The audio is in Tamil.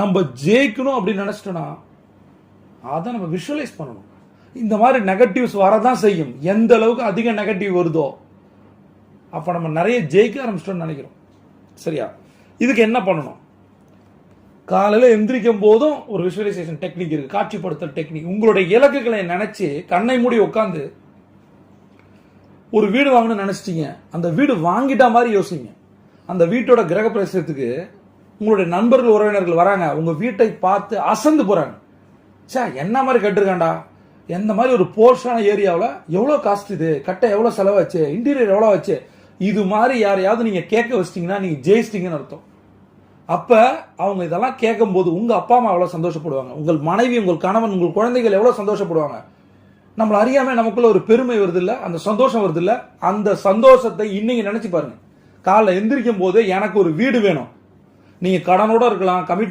நம்ம ஜெயிக்கணும் அப்படின்னு நினச்சிட்டோன்னா அதை நம்ம விஷுவலைஸ் பண்ணணும். இந்த மாதிரி நெகட்டிவ்ஸ் வரதான் செய்யும். எந்த அளவுக்கு அதிக நெகட்டிவ் வருதோ அப்போ நம்ம நிறைய ஜெயிக்க ஆரம்பிச்சிட்டோம்னு நினைக்கிறோம். சரியா? இதுக்கு என்ன பண்ணணும்? காலையில் எந்திரிக்கும் போதும் ஒரு விஷுவலைசேஷன் டெக்னிக் இருக்குது காட்சிப்படுத்தல் டெக்னிக் உங்களுடைய இலக்குகளை நினச்சி கண்ணை மூடி உட்காந்து ஒரு வீடு வாங்கணும்னு நினச்சிட்டிங்க. அந்த வீடு வாங்கிட்ட மாதிரி யோசிங்க. அந்த வீட்டோட கிரக பிரவேசத்துக்கு உங்களுடைய நண்பர்கள் உறவினர்கள் வராங்க. உங்க வீட்டை பார்த்து அசந்து போறாங்க. சே என்ன மாதிரி கட்டிருக்காண்டா எந்த மாதிரி ஒரு போர்ஷான ஏரியாவில் எவ்வளோ காஸ்ட் இது? கட்ட எவ்வளோ செலவாச்சு? இன்டீரியர் எவ்வளோ ஆச்சு? இது மாதிரி யாரையாவது நீங்கள் கேட்க வச்சிட்டிங்கன்னா நீங்கள் ஜெயிச்சிட்டிங்கன்னு அர்த்தம். அப்போ அவங்க இதெல்லாம் கேட்கும்போது உங்கள் அப்பா அம்மா எவ்வளோ சந்தோஷப்படுவாங்க? உங்கள் மனைவி உங்கள் கணவன் உங்கள் குழந்தைகள் எவ்வளோ சந்தோஷப்படுவாங்க? நம்மளை அறியாமல் நமக்குள்ள ஒரு பெருமை வருது அந்த சந்தோஷம் வருது அந்த சந்தோஷத்தை இன்னைக்கு நினச்சி பாருங்க. காலைல எந்திரிக்கும் போது எனக்கு ஒரு வீடு வேணும். நீங்க கடனோட இருக்கலாம் கமிட்